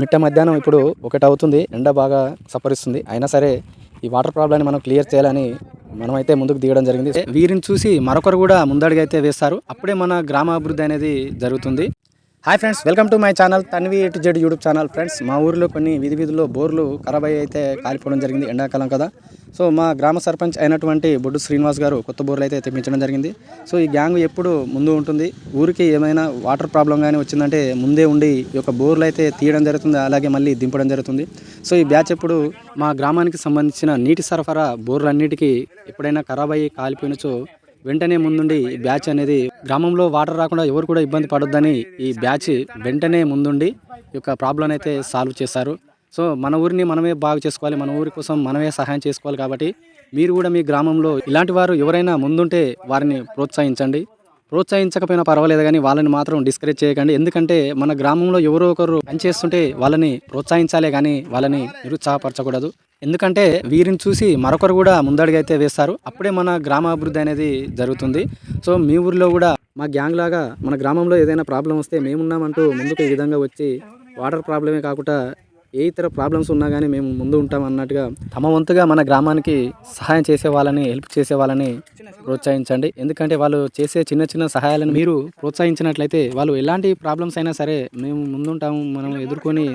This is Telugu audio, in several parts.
మిట్ట మధ్యాహ్నం ఇప్పుడు ఒకటి అవుతుంది ఎండ బాగా సపరిస్తుంది. అయినా సరే ఈ వాటర్ ప్రాబ్లమ్ని మనం క్లియర్ చేయాలని మనమైతే ముందుకు దిగడం జరిగింది. వీరిని చూసి మరొకరు కూడా ముందడుగు అయితే వేస్తారు. అప్పుడే మన గ్రామాభివృద్ధి అనేది జరుగుతుంది. Hi friends welcome to my channel Tanvi A to Z YouTube channel friends. మా ఊరిలో కొన్ని వీధి విధుల్లో బోర్లు ఖరాబ్ అయ్యి అయితే కాలిపోవడం జరిగింది ఎండాకాలం కదా. సో మా గ్రామ సర్పంచ్ అయినటువంటి బొడ్డు శ్రీనివాస్ గారు కొత్త బోర్లు అయితే తెప్పించడం జరిగింది. సో ఈ గ్యాంగ్ ఎప్పుడు ముందు ఉంటుంది? ఊరికి ఏమైనా వాటర్ ప్రాబ్లం కానీ వచ్చిందంటే ముందే ఉండి ఈ యొక్క బోర్లు అయితే తీయడం జరుగుతుంది అలాగే మళ్ళీ దింపడం జరుగుతుంది. సో ఈ బ్యాచ్ ఎప్పుడు మా గ్రామానికి సంబంధించిన నీటి సరఫరా బోర్లన్నిటికీ ఎప్పుడైనా ఖరాబ్ అయ్యి కాలిపోయినచో వెంటనే ముందుండి ఈ బ్యాచ్ అనేది గ్రామంలో వాటర్ రాకుండా ఎవరు కూడా ఇబ్బంది పడొద్దని ఈ బ్యాచ్ వెంటనే ముందుండి ఈ యొక్క ప్రాబ్లం అయితే సాల్వ్ చేస్తారు సో మన ఊరిని మనమే బాగు చేసుకోవాలి మన ఊరి కోసం మనమే సహాయం చేసుకోవాలి కాబట్టి మీరు కూడా మీ గ్రామంలో ఇలాంటి వారు ఎవరైనా ముందుంటే వారిని ప్రోత్సహించండి. ప్రోత్సహించకపోయినా పర్వాలేదు కానీ వాళ్ళని మాత్రం డిస్కరేజ్ చేయకండి. ఎందుకంటే మన గ్రామంలో ఎవరో ఒకరు పనిచేస్తుంటే వాళ్ళని ప్రోత్సహించాలే కానీ వాళ్ళని నిరుత్సాహపరచకూడదు. ఎందుకంటే వీరిని చూసి మరొకరు కూడా ముందడుగైతే అయితే వేస్తారు. అప్పుడే మన గ్రామాభివృద్ధి అనేది జరుగుతుంది. సో మీ ఊర్లో కూడా మా గ్యాంగ్ లాగా మన గ్రామంలో ఏదైనా ప్రాబ్లం వస్తే మేమున్నామంటూ ముందుకు ఈ విధంగా వచ్చి వాటర్ ప్రాబ్లమే కాకుండా ఏ ఇతర ప్రాబ్లమ్స్ ఉన్నా కానీ మేము ముందు ఉంటాం అన్నట్టుగా తమ వంతుగా మన గ్రామానికి సహాయం చేసే వాళ్ళని హెల్ప్ చేసే వాళ్ళని ప్రోత్సహించండి. ఎందుకంటే వాళ్ళు చేసే చిన్న చిన్న సహాయాలను మీరు ప్రోత్సహించినట్లయితే వాళ్ళు ఎలాంటి ప్రాబ్లమ్స్ అయినా సరే మేము ముందుంటాము మనం ఎదుర్కొని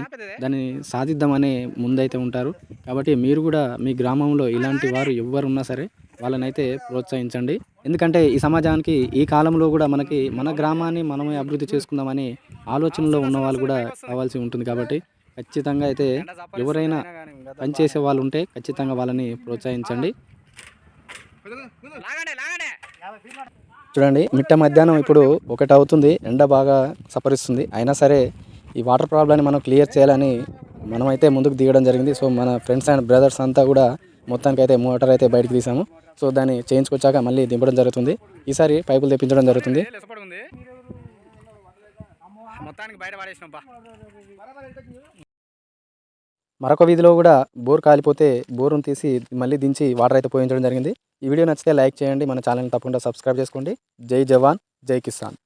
దాన్ని సాధిద్దామనే ముందైతే ఉంటారు. కాబట్టి మీరు కూడా మీ గ్రామంలో ఇలాంటి వారు ఎవరున్నా సరే వాళ్ళనైతే ప్రోత్సహించండి. ఎందుకంటే ఈ సమాజానికి ఈ కాలంలో కూడా మనకి మన గ్రామాన్ని మనమే అభివృద్ధి చేసుకుందామని ఆలోచనలో ఉన్న వాళ్ళు కూడా కావాల్సి ఉంటుంది కాబట్టి ఖచ్చితంగా అయితే ఎవరైనా పనిచేసే వాళ్ళు ఉంటే ఖచ్చితంగా వాళ్ళని ప్రోత్సహించండి. చూడండి మిట్ట మధ్యాహ్నం ఇప్పుడు ఒకటి అవుతుంది ఎండ బాగా సపరిస్తుంది. అయినా సరే ఈ వాటర్ ప్రాబ్లమ్ని మనం క్లియర్ చేయాలని మనమైతే ముందుకు దిగడం జరిగింది. సో మన ఫ్రెండ్స్ అండ్ బ్రదర్స్ అంతా కూడా మొత్తానికి అయితే మోటార్ అయితే బయటకు తీసాము సో దాన్ని చేయించుకొచ్చాక మళ్ళీ దింపడం జరుగుతుంది. ఈసారి పైపులు తెప్పించడం జరుగుతుంది. మొత్తానికి బయట మరొక వీధిలో కూడా బోర్ కాలిపోతే బోరును తీసి మళ్ళీ దించి వాటర్ అయితే పోయించడం జరిగింది. ఈ వీడియో నచ్చితే లైక్ చేయండి. మన ఛానల్ని తప్పకుండా సబ్స్క్రైబ్ చేసుకోండి. జై జవాన్ జై కిసాన్.